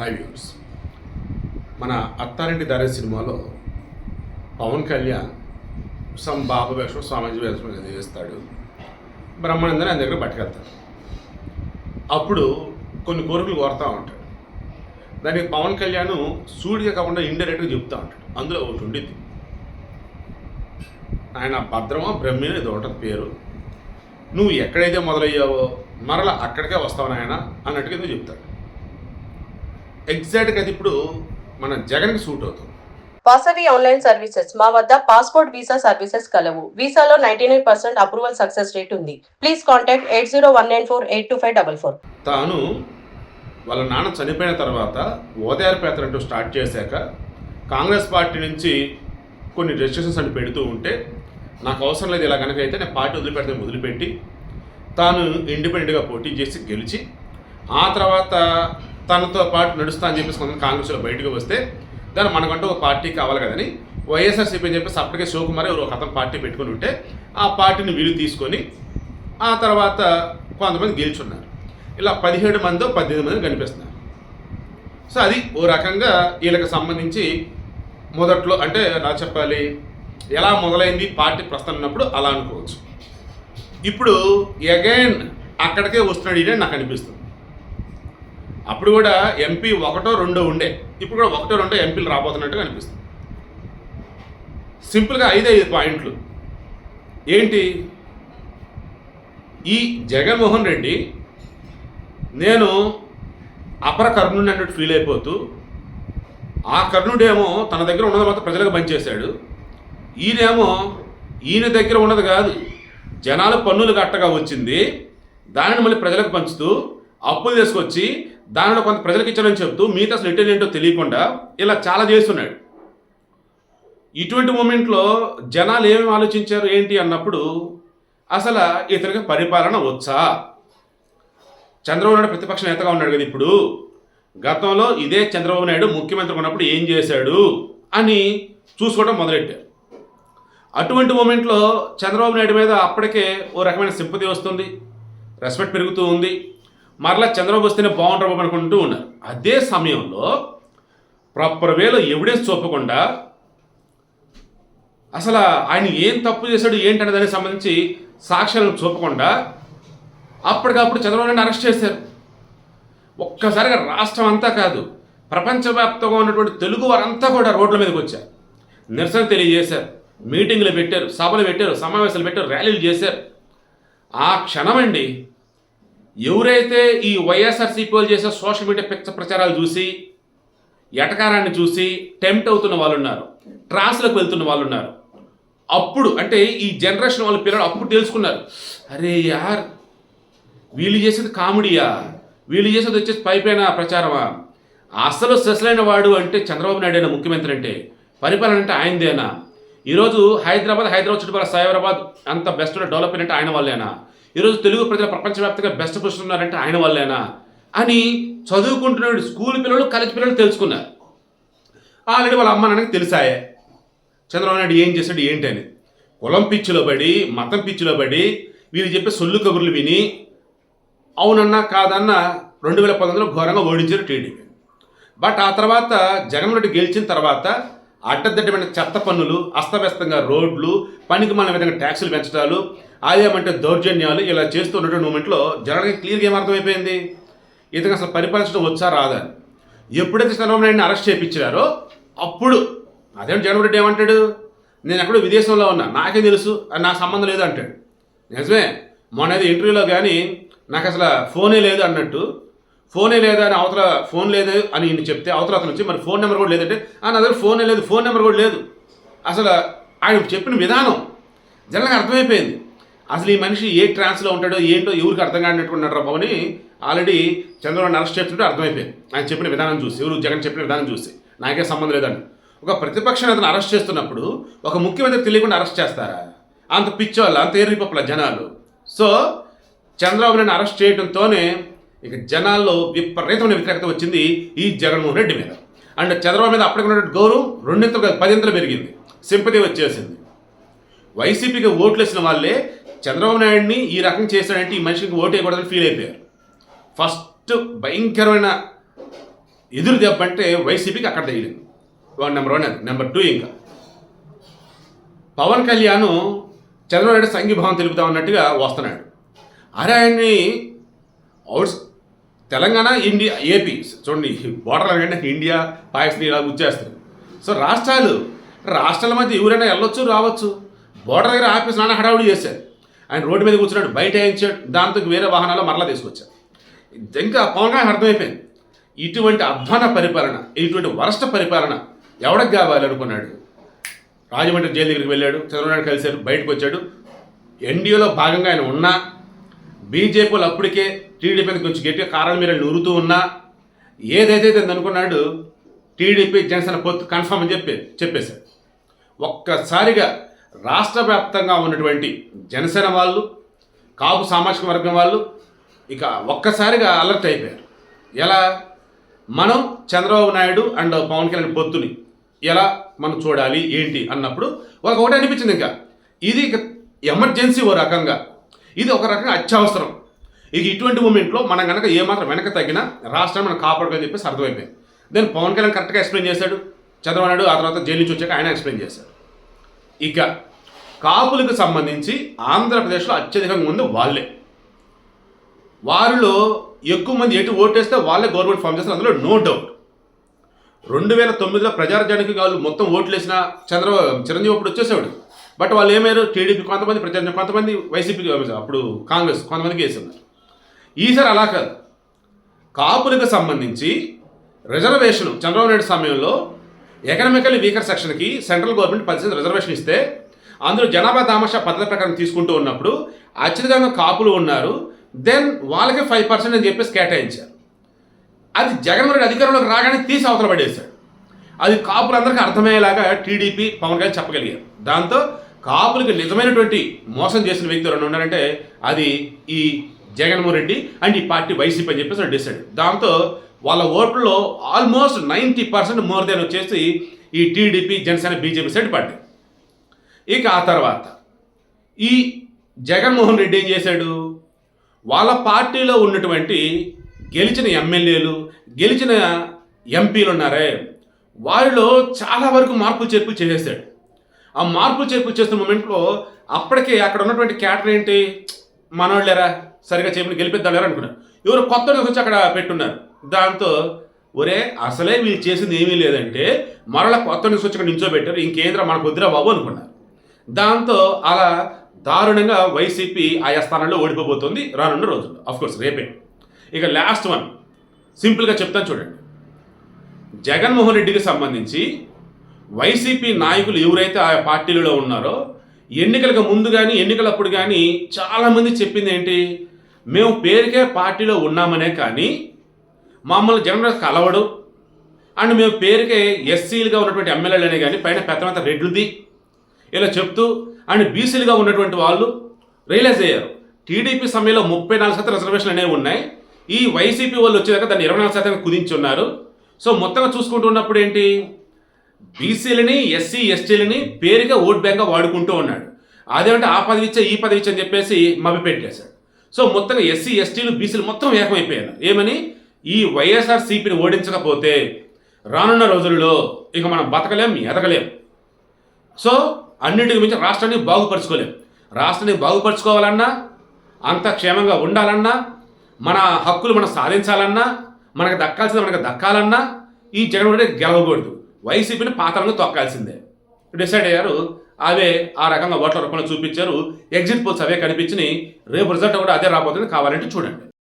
High views మన అత్తారెడ్డి దారే సినిమాలో పవన్ కళ్యాణ్ సమ్ బాబు వేషం స్వామీజీ వేషం చేస్తాడు. బ్రహ్మానందని ఆయన దగ్గర పట్టుకెళ్తాడు. అప్పుడు కొన్ని కోరికలు కోరుతూ ఉంటాడు. దానికి పవన్ కళ్యాణ్ సూడిగా కాకుండా ఇండైరెక్ట్గా చెప్తూ ఉంటాడు. అందులో ఒకటి ఉండిద్ది. ఆయన భద్రమో బ్రహ్మేనో ఇది ఒకటి పేరు. నువ్వు ఎక్కడైతే మొదలయ్యావో మరలా అక్కడికే వస్తావు నాయన అన్నట్టుగా ఎందుకు చెప్తాడు. ఎగ్జాక్ట్గా అది ఇప్పుడు మన జగన్కి సూట్ అవుతుంది. వాసవి ఆన్లైన్ సర్వీసెస్ మా వద్ద పాస్పోర్ట్ వీసా సర్వీసెస్ కలవు. వీసాలో ninety nine percent approval success rate ఉంది. Please contact eight zero one nine four eight two five double four తాను వాళ్ళ నాన్న చనిపోయిన తర్వాత ఓదార్పేత అంటూ స్టార్ట్ చేశాక కాంగ్రెస్ పార్టీ నుంచి కొన్ని రెస్ట్రిక్షన్స్ అని పెడుతూ ఉంటే నాకు అవసరం లేదు ఇలా కనుక అయితే నేను పార్టీ వదిలిపెడితే వదిలిపెట్టి తాను ఇండిపెండెంట్గా పోటీ చేసి గెలిచి ఆ తర్వాత తనతో పాటు నడుస్తా అని చెప్పేసి కొంతమంది కాంగ్రెస్లో బయటకు వస్తే దాన్ని మనకంటూ ఒక పార్టీ కావాలి కదని వైఎస్ఆర్సీపీ అని చెప్పేసి అప్పటికే శివకుమార్ ఎవరు ఒక అతను పార్టీ పెట్టుకుని ఉంటే ఆ పార్టీని వీలు తీసుకొని ఆ తర్వాత కొంతమంది గెలుచున్నారు. ఇలా పదిహేడు మందో పద్దెనిమిది మంది కనిపిస్తున్నారు. సో అది ఓ రకంగా వీళ్ళకి సంబంధించి మొదట్లో అంటే ఎలా చెప్పాలి? ఎలా మొదలైంది? పార్టీ ప్రస్తుతం ఉన్నప్పుడు అలా అనుకోవచ్చు. ఇప్పుడు అగైన్ అక్కడికే వస్తున్నాడు ఇదే నాకు అనిపిస్తుంది. అప్పుడు కూడా ఎంపీ ఒకటో రెండో ఉండే. ఇప్పుడు కూడా ఒకటో రెండో ఎంపీలు రాబోతున్నట్టుగా అనిపిస్తుంది. సింపుల్గా ఐదే ఐదు పాయింట్లు. ఏంటి? ఈ జగన్మోహన్ రెడ్డి నేను అపర కర్ణుడిని అన్నట్టు ఫీల్ అయిపోతూ ఆ కర్ణుడేమో తన దగ్గర ఉన్నది మొత్తం ప్రజలకు పనిచేశాడు ఈయనేమో ఈయన దగ్గర ఉన్నది కాదు జనాలు పన్నులు కట్టగా వచ్చింది. దానిని మళ్ళీ ప్రజలకు పంచుతూ అప్పులు తీసుకొచ్చి దానిలో కొంత ప్రజలకు ఇచ్చానని చెప్తూ మిగతా అసలు రిటర్న్ ఏంటో తెలియకుండా ఇలా చాలా చేస్తున్నాడు. ఇటువంటి మూమెంట్లో జనాలు ఏమేమి ఆలోచించారు ఏంటి అన్నప్పుడు అసలు ఇతనికి పరిపాలన వచ్చా? చంద్రబాబు నాయుడు ప్రతిపక్ష నేతగా ఉన్నాడు కదా ఇప్పుడు. గతంలో ఇదే చంద్రబాబు నాయుడు ముఖ్యమంత్రి ఉన్నప్పుడు ఏం చేశాడు అని చూసుకోవడం మొదలెట్టారు. అటువంటి మూమెంట్లో చంద్రబాబు నాయుడు మీద అప్పటికే ఓ రకమైన సింపతి వస్తుంది. రెస్పెక్ట్ పెరుగుతూ ఉంది. మరలా చంద్రబాబు వస్తేనే బాగుంటారు అనుకుంటూ ఉన్నారు. అదే సమయంలో ప్రాపర్ వేలో ఎవిడెన్స్ చూపకుండా అసలు ఆయన ఏం తప్పు చేశాడు ఏంటనే దానికి సంబంధించి సాక్ష్యాలను చూపకుండా అప్పటికప్పుడు చంద్రబాబు నాయుడు అరెస్ట్ చేశారు. ఒక్కసారిగా రాష్ట్రం అంతా కాదు ప్రపంచవ్యాప్తంగా ఉన్నటువంటి తెలుగు వారంతా కూడా రోడ్ల మీదకి వచ్చారు. నిరసన తెలియజేశారు. మీటింగ్లు పెట్టారు సభలు పెట్టారు సమావేశాలు పెట్టారు ర్యాలీలు చేశారు. ఆ క్షణమండి ఎవరైతే ఈ వైఎస్ఆర్సీపీ వాళ్ళు చేసే సోషల్ మీడియా పిచ్చ ప్రచారాలు చూసి ఎటకారాన్ని చూసి టెంప్ట్ అవుతున్న వాళ్ళు ఉన్నారు ట్రాన్స్లకు వెళ్తున్న వాళ్ళు ఉన్నారు అప్పుడు అంటే ఈ జనరేషన్ వాళ్ళ పిల్లలు అప్పుడు తెలుసుకున్నారు అరే యార్ వీళ్ళు చేసేది కామెడీయా వీళ్ళు చేసేది వచ్చేసి పైపైన ప్రచారమా? అసలు సెసలైన వాడు అంటే చంద్రబాబు నాయుడు అయినా ముఖ్యమంత్రి అంటే పరిపాలన అంటే ఆయనదేనా? ఈరోజు హైదరాబాద్ హైదరాబాద్ చుట్టుపక్కల సైబరాబాద్ అంత బెస్ట్ డెవలప్ అంటే ఆయన వాళ్ళేనా? ఈరోజు తెలుగు ప్రజలు ప్రపంచవ్యాప్తంగా బెస్ట్ పొజిషన్ ఉన్నారంటే ఆయన వల్లేనా? అని చదువుకుంటున్న స్కూల్ పిల్లలు కాలేజ్ పిల్లలు తెలుసుకున్నారు. ఆల్రెడీ వాళ్ళ అమ్మ నాన్నకి తెలిసాయే. చంద్రబాబు నాయుడు ఏం చేశాడు ఏంటి అని. కులం పిచ్చిలో పడి మతం పిచ్చిలో పడి వీళ్ళు చెప్పే సొల్లు కబుర్లు విని అవునన్నా కాదన్నా రెండు వేల పంతొమ్మిదిలో ఘోరంగా ఓడించారు టీడీపీ. బట్ ఆ తర్వాత జగన్ రెడ్డి గెలిచిన తర్వాత అడ్డదిడ్డమైన చెత్త పన్నులు అస్తవ్యస్తంగా రోడ్లు పనికి మన విధంగా ట్యాక్సులు పెంచడాలు ఆదాయమంటే దౌర్జన్యాలు ఇలా చేస్తున్నటువంటి మూమెంట్లో జగన్కి క్లియర్గా ఏమర్థమైపోయింది అర్థమైపోయింది? అసలు పరిపాలించడం వచ్చా రాదా ఎప్పుడైతే చంద్రబాబు నాయుడిని అరెస్ట్ చేయించారో అప్పుడు అదేంటి జగన్మోహన్ రెడ్డి ఏమంటాడు? నేను ఎక్కడో విదేశంలో ఉన్నా నాకే తెలుసు అది నాకు సంబంధం లేదు అంటాడు. నిజమే మొన్న ఇంటర్వ్యూలో కానీ నాకు అసలు ఫోనే లేదు అన్నట్టు ఫోనే లేదా అని అవతల ఫోన్ లేదు అని ఈయన చెప్తే అవతల అతను వచ్చి మరి ఫోన్ నెంబర్ కూడా లేదంటే? నా దగ్గర ఫోనే లేదు ఫోన్ నెంబర్ కూడా లేదు. అసలు ఆయన చెప్పిన విధానం జనాలకు అర్థమైపోయింది. అసలు ఈ మనిషి ఏ ట్రాన్స్లో ఉంటాడో ఏంటో ఎవరికి అర్థం కానట్టుకున్నాడు రా బాబుని ఆల్రెడీ చంద్రబాబు అరెస్ట్ చేస్తుంటే అర్థమైపోయింది. ఆయన చెప్పిన విధానం చూసి ఎవరు జగన్ చెప్పిన విధానం చూసి నాకే సంబంధం లేదండి ఒక ప్రతిపక్ష నేతను అరెస్ట్ చేస్తున్నప్పుడు ఒక ముఖ్యమంత్రి తెలియకుండా అరెస్ట్ చేస్తారా? అంత పిచ్చోళ్ళు అంత ఏరిపప్పుల జనాలు. సో చంద్రబాబు నాయుడు అరెస్ట్ చేయడంతోనే ఇక జనాల్లో విపరీతమైన వ్యతిరేకత వచ్చింది ఈ జగన్మోహన్ రెడ్డి మీద. అండ్ చంద్రబాబు మీద అప్పటికి గౌరవం రెండింతలు కాదు పదింతలు పెరిగింది. సింపతి వచ్చేసింది. వైసీపీకి ఓట్లు వేసిన వాళ్ళే చంద్రబాబు నాయుడిని ఈ రకం చేశాడంటే ఈ మనిషికి ఓటు వేయకూడదని ఫీల్ అయిపోయారు. ఫస్ట్ భయంకరమైన ఎదురు దెబ్బ అంటే వైసీపీకి అక్కడ తగిలింది. వన్ నెంబర్ వన్ అది నెంబర్ టూ ఇంకా. పవన్ కళ్యాణ్ చంద్రబాబు నాయుడు సంఘీభావం తెలుపుతా ఉన్నట్టుగా వస్తున్నాడు. అరే ఆయన్ని అవుట్స్ తెలంగాణ ఇండియా ఏపీ చూడండి బోర్డర్ అనగానే ఇండియా పాకిస్తాన్ ఇలా గుర్చేస్తారు సో రాష్ట్రాలు రాష్ట్రాల మధ్య ఎవరైనా వెళ్ళొచ్చు రావచ్చు. బోర్డర్ దగ్గర ఆఫీస్ నాన్న హడావుడి చేశారు ఆయన రోడ్డు మీద కూర్చున్నాడు బయట వేయించాడు దాంతో వేరే వాహనాలు మరలా తీసుకొచ్చారు ఇంకా పవన్ కళ్యాణ్ అర్థమైపోయింది. ఇటువంటి అధ్వాన పరిపాలన ఇటువంటి వరస్ట్ పరిపాలన ఎవడకు కావాలి అనుకున్నాడు? రాజమండ్రి జైలు దగ్గరికి వెళ్ళాడు చంద్రబాబు కలిశారు బయటకు వచ్చాడు. ఎన్డీఏలో భాగంగా ఆయన ఉన్నా బీజేపీలు అప్పటికే టీడీపీని కొంచెం గట్టిగా కారణం మీద నూరుతూ ఉన్నా? ఏదైతే ఇది అనుకున్నాడు టీడీపీ జనసేన పొత్తు కన్ఫర్మ్ అని చెప్పి చెప్పేశారు. ఒక్కసారిగా రాష్ట్ర వ్యాప్తంగా ఉన్నటువంటి జనసేన వాళ్ళు కాపు సామాజిక వర్గం వాళ్ళు ఇక ఒక్కసారిగా అలర్ట్ అయిపోయారు. ఎలా? మనం చంద్రబాబు నాయుడు అండ్ పవన్ కళ్యాణ్ పొత్తుని ఎలా మనం చూడాలి ఏంటి అన్నప్పుడు వాళ్ళకి ఒకటి అనిపించింది ఇంకా. ఇది ఇక ఎమర్జెన్సీ ఓ రకంగా. ఇది ఒక రకంగా అత్యవసరం. ఇక ఇటువంటి మూమెంట్లో మనం కనుక ఏమాత్రం వెనక తగ్గినా రాష్ట్రం మనం కాపాడుకొని చెప్పేసి అర్థమైపోయింది. దెన్ పవన్ కళ్యాణ్ కరెక్ట్గా ఎక్స్ప్లెయిన్ చేశాడు. చంద్రబాబు నాయుడు ఆ తర్వాత జైలు నుంచి వచ్చాక ఆయన ఎక్స్ప్లెయిన్ చేశాడు ఇక కాపులకు సంబంధించి ఆంధ్రప్రదేశ్లో అత్యధికంగా ఉంది వాళ్ళే. వారిలో ఎక్కువ మంది ఎటు ఓటేస్తే వాళ్ళే గవర్నమెంట్ ఫామ్ చేస్తారు. అందులో నో డౌట్ రెండు వేల తొమ్మిదిలో ప్రజారాజ్యానికి వాళ్ళు మొత్తం ఓట్లు వేసిన చంద్రబాబు చిరంజీవి అప్పుడు వచ్చేసాడు బట్ వాళ్ళు ఏమయ్యారు? టీడీపీ కొంతమంది ప్రజారాజ్యం కొంతమంది వైసీపీకి అప్పుడు కాంగ్రెస్ కొంతమందికి వేస్తున్నారు ఈసారి అలా కాదు. కాపులకు సంబంధించి రిజర్వేషన్ చంద్రబాబు నాయుడు సమయంలో ఎకనామికల్లీ వీకర్ సెక్షన్కి సెంట్రల్ గవర్నమెంట్ పది రిజర్వేషన్ ఇస్తే అందులో జనాభా దామశ పద్ధతి ప్రకారం తీసుకుంటూ ఉన్నప్పుడు అత్యధికంగా కాపులు ఉన్నారు. దెన్ వాళ్ళకి ఫైవ్ పర్సెంట్ అని చెప్పేసి కేటాయించారు. అది జగన్మోహన్ అధికారంలోకి రాగానే తీసి అవతల పడేశాడు అది కాపులందరికీ అర్థమయ్యేలాగా టీడీపీ పవన్ కళ్యాణ్ చెప్పగలిగారు. దాంతో కాపులకు నిజమైనటువంటి మోసం చేసిన వ్యక్తులు ఎవరైనా ఉన్నారంటే అది ఈ జగన్మోహన్ రెడ్డి అండ్ ఈ పార్టీ వైసీపీ అని చెప్పేసి డిసైడ్. దాంతో వాళ్ళ ఓట్లలో almost ninety percent more than వచ్చేసి ఈ టీడీపీ జనసేన బీజేపీ సైడ్ పడ్డాయి. ఇక ఆ తర్వాత ఈ జగన్మోహన్ రెడ్డి ఏం చేశాడు? వాళ్ళ పార్టీలో ఉన్నటువంటి గెలిచిన ఎమ్మెల్యేలు గెలిచిన ఎంపీలు ఉన్నారే వారిలో చాలా వరకు మార్పులు చేర్పు చేసేసాడు. ఆ మార్పులు చేర్పు చేస్తున్న మూమెంట్లో అప్పటికే అక్కడ ఉన్నటువంటి క్యాటర్ ఏంటి? మనోళ్ళేరా సరిగా చెప్పిన గెలిపిద్దాలేరా అనుకున్నారు ఎవరు కొత్త వచ్చి అక్కడ పెట్టున్నారు. దాంతో ఒరే అసలే వీళ్ళు చేసింది ఏమీ లేదంటే మరల కొత్త న్యూస్ వచ్చి అక్కడ నించోబెట్టారు ఇంకేంద్ర మనకు వద్దురా బాబు అనుకున్నారు. దాంతో అలా దారుణంగా వైసీపీ ఆయా స్థానాల్లో ఓడిపోబోతుంది రానున్న రోజుల్లో. అఫ్కోర్స్ రేపే. ఇక లాస్ట్ వన్ సింపుల్గా చెప్తాను చూడండి. జగన్మోహన్ రెడ్డికి సంబంధించి వైసీపీ నాయకులు ఎవరైతే ఆ పార్టీలలో ఉన్నారో ఎన్నికలకు ముందు కానీ ఎన్నికలప్పుడు కానీ చాలామంది చెప్పింది ఏంటి? మేము పేరుకే పార్టీలో ఉన్నామనే కానీ మమ్మల్ని జనరల్ కలవడు. అండ్ మేము పేరుకే ఎస్సీలుగా ఉన్నటువంటి ఎమ్మెల్యేలనే కానీ పైన పెద్దమంత రెడ్లుది. ఇలా చెప్తూ అండ్ బీసీలుగా ఉన్నటువంటి వాళ్ళు రియలైజ్ అయ్యారు. టీడీపీ సమయంలో ముప్పై నాలుగు శాతం రిజర్వేషన్లు అనేవి ఉన్నాయి. ఈ వైసీపీ వాళ్ళు వచ్చేదాకా దాన్ని ఇరవై నాలుగు శాతం కుదించి ఉన్నారు సో మొత్తంగా చూసుకుంటున్నప్పుడు ఏంటి? బీసీలని ఎస్సీ ఎస్టీలని పేరుగా ఓట్ బ్యాంక్గా వాడుకుంటూ ఉన్నాడు. అదేమంటే ఆ పదవి ఇచ్చే ఈ పదవి ఇచ్చే అని చెప్పేసి మభి పెట్టేశాడు. సో మొత్తంగా ఎస్సీ ఎస్టీలు బీసీలు మొత్తం ఏకమైపోయారు. ఏమని? ఈ వైఎస్ఆర్ సిపిని ఓడించకపోతే రానున్న రోజుల్లో ఇక మనం బతకలేం ఎదగలేం. సో అన్నిటికి మించి రాష్ట్రాన్ని బాగుపరచుకోలేం. రాష్ట్రాన్ని బాగుపరచుకోవాలన్నా అంత క్షేమంగా ఉండాలన్నా మన హక్కులు మనం సాధించాలన్నా మనకు దక్కాల్సింది మనకు దక్కాలన్నా ఈ జగన్ గెలవకూడదు. వైసీపీని పాత్రలను తొక్కాల్సిందే. డిసైడ్ అయ్యారు. అవే ఆ రకంగా ఓట్ల రూపంలో చూపించారు. ఎగ్జిట్ పోల్స్ అవే కనిపించినాయి. రేపు రిజల్ట్ కూడా అదే రాబోతుంది. కావాలంటే చూడండి.